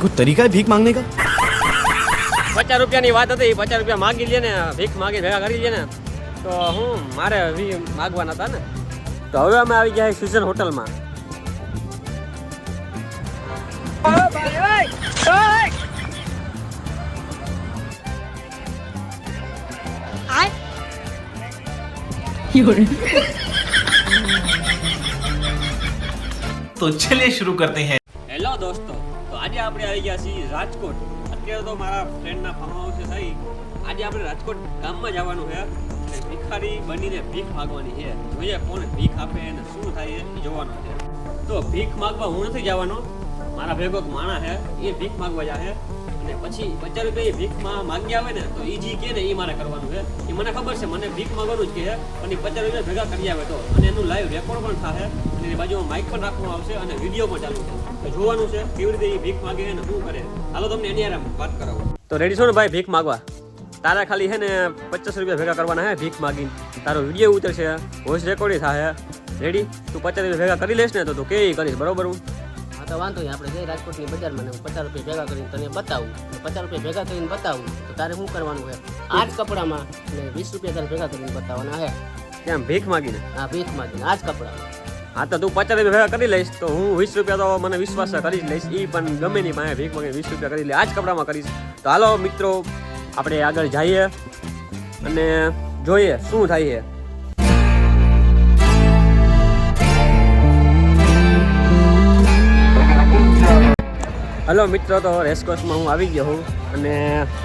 कुछ तरीका है भीख मांगने का પચાસ રૂપિયાની વાત હતી પચાસ રૂપિયા માગી લે ને ભીખ માગી ભેગા કરી લે ને તો હું મારે વી માગવાના હતા ને તો હવે અમે આવી ગયા સુઝન હોટલમાં तो चलिए शुरू करते हैं હેલો દોસ્તો તો આજે આપણે આવી ગયા છીએ રાજકોટ. અત્યારે તો મારા ફ્રેન્ડના ફાર્મ હાઉસે થઈ. આજે આપણે રાજકોટ ગામમાં જવાનું છે અને ભિખારી બનીને ભીખ માગવાની છે. જોઈએ કોણ ભીખ આપે અને શું થાય એ જોવાનું છે. તો ભીખ માગવા હું નથી જવાનો. મારા ભેગો માણા છે, એ ભીખ માગવા જાય અને પછી પચાસ રૂપિયા ભીખમાં માંગી આવે ને, તો એ કે ને એ મારે કરવાનું છે. એ મને ખબર છે, મને ભીખ માંગવાનું જ કે અને પચાસ ભેગા કરી આવે તો. અને એનું લાઈવ રેકોર્ડ પણ થશે અને એની બાજુમાં માઇક પણ રાખવામાં આવશે અને વીડિયો પણ ચાલુ તો જોવાનું છે, કેવી રીતે એ ભીખ માગે અને શું કરે હાલો તમને એની આરામ વાત કરાવું. તો રેડી છો ને ભાઈ ભીખ માગવા? તારા ખાલી હે ને પચાસ રૂપિયા ભેગા કરવાના હે ભીખ માગીને. તારો વીડિયો ઉતરશે વોઇસ રેકોર્ડિંગ થાય રેડી તું પચાસ રૂપિયા ભેગા કરી લેશ ને તો તું કે કરીશ, બરોબર હા? તો વાંધો નહીં આપણે જઈ રાજકોટની બજારમાં ને હું પચાસ રૂપિયા ભેગા કરીને તને બતાવું. પચાસ રૂપિયા ભેગા કરીને બતાવું તો તારે શું કરવાનું છે? આ જ કપડામાં ને વીસ રૂપિયા તારે ભેગા કરીને બતાવવાના હે કેમ ભીખ માગીને આ ભીખ માંગીને આ જ કપડામાં. હા તો તું પચાસ રૂપિયા ભેગા કરી લઈશ તો હું વીસ રૂપિયા તો મને વિશ્વાસ કરી જ લઈશ. એ પણ ગમે નહીં પાસે ભીખ માગીને વીસ રૂપિયા કરી લે આ જ કપડામાં કરીશ. તો હાલો મિત્રો આપણે આગળ જઈએ અને જોઈએ શું થાય છે. હલો મિત્રો તો રેસકોર્સમાં હું આવી ગયો હું અને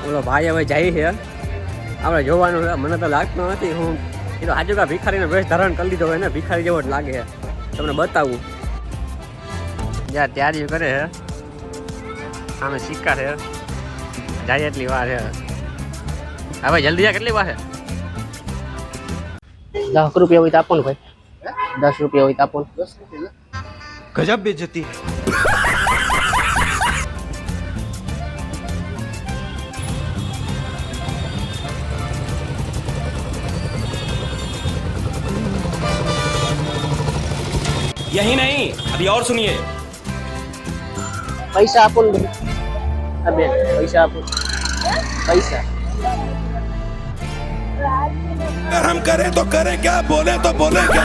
ઓલો ભાઈ હવે જાય છે. આપણે જોવાનું છે. મને તો લાગતું નથી હું. એ તો આજુ ભિખારીને વેશ ધારણ કરી દીધો હોય ને ભિખારી જેવો જ લાગે છે. તમને બતાવું. જ્યાં તૈયારીઓ કરે છે. સામે સિક્કા છે. જાય એટલી વાર છે. હવે જલ્દી જાય કેટલી વાર છે? દસ રૂપિયા હોય તો આપો ને ભાઈ. દસ રૂપિયા હોય તો આપો ગજબ બેજતી. यही नहीं अभी और सुनिए। पैसा अपन अबे पैसा अपन। पैसा। अगर हम करें तो करें क्या बोले तो बोले क्या?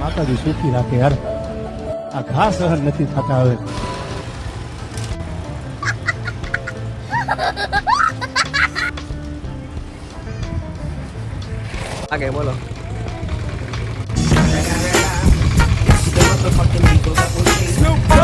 માતાજી સુખી રાખે યાર. આ ઘા સહન નથી થતા હવે. આગે બોલો. આ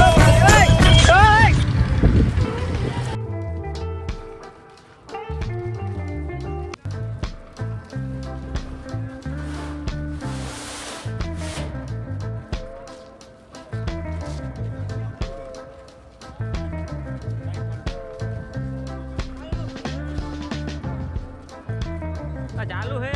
ચાલુ હે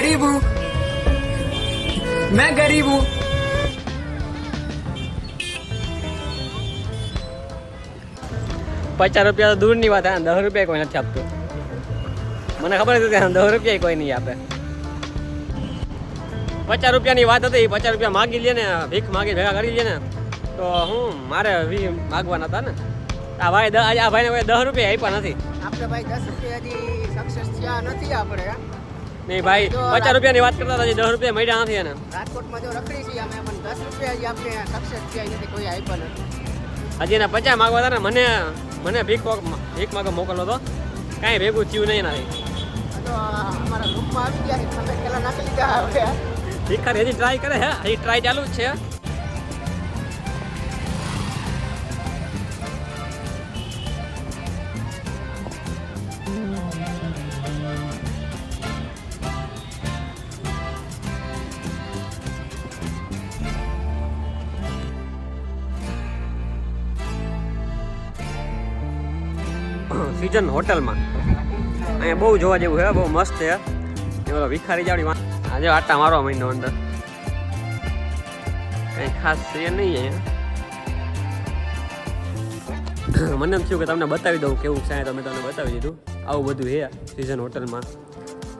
गरीब हूँ मैं गरीब हूँ પચાસ રૂપિયા તો દૂરની વાત હે દસ રૂપિયા કોઈ નથી આપતું મને ખબર હતી કે દસ રૂપિયા કોઈ નહીં આપે પચાસ રૂપિયાની વાત હતી પચાસ રૂપિયા માગી લે ને ભીખ માગી ભેગા કરી લે ને તો હું મારે વી માગવાના હતા ને આ ભાઈ દસ આ ભાઈને કોઈ દસ રૂપિયા આપ્યા નથી આપણે ભાઈ દસ રૂપિયા હજી સક્સેસ થયા નથી આપણે નહીં ભાઈ પચાસ રૂપિયાની વાત કરતા હતા હજી દસ રૂપિયા મળ્યા નથી એને. રાજકોટમાં જો રખડી છીએ અમે પણ દસ રૂપિયા હજી આપણે સક્સેસ થયા નથી કોઈ આપ્યો નથી. હજી એને પચાસ માગવા હતા ને મને મને ભીખ ભીખ માગવા મોકલો હતો કાંઈ ભેગું થયું નહીં આ તો અમારા ગ્રુપમાં આવી ગયા તમે પહેલા નાખી લીધા હવે. હજી ટ્રાય કરે હે હજી ટ્રાય ચાલુ જ છે. સિઝન હોટલમાં. અહીંયા બહુ જોવા જેવું છે, બહુ મસ્ત છે. એ ઓલો વિખારી જાવડી આજે આટા મારવા મહિનો અંદર. કંઈ ખાસ છે નહીં અહીંયા. મને એમ થયું કે તમને બતાવી દઉં કેવું છે તમે તમને બતાવી દીધું. આવું બધું છે સિઝન હોટલમાં.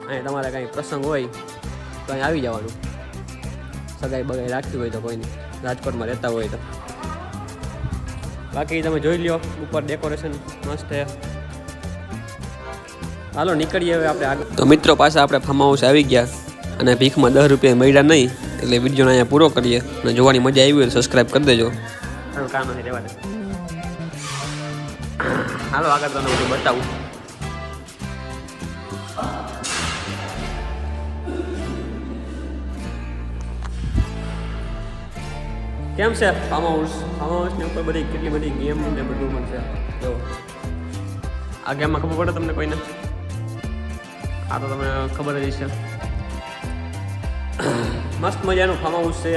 અહીંયા તમારે કાંઈ પ્રસંગ હોય તો અહીં આવી જવાનું. સગાઈ બગાઈ રાખવી હોય તો કોઈની. રાજકોટમાં રહેતા હોય તો. બાકી તમે જોઈ લ્યો ઉપર ડેકોરેશન મસ્ત છે. હાલો નીકળીએ હવે આપણે આગળ. તો મિત્રો પાસે આપણે ફાર્મ હાઉસ આવી ગયા અને ભીખમાં દસ રૂપિયા મળ્યા નહીં એટલે વિડીયોને અહીંયા પૂરો કરીએ અને જોવાની મજા આવી હોય તો સબસ્ક્રાઈબ કરી દેજો. કામ નથી રહેવા દે. હાલો આગળ તમને બધું બતાવું. કેમ છે? ફાર્મ હાઉસ ફાર્મ હાઉસની ઉપર બધી કેટલી બધી ગેમ ને બધું છે જો. આ ગેમમાં ખબર પડે તમને કોઈને? આ તો તમને ખબર જ છે મસ્ત મજાનું ફાર્મ હાઉસ છે.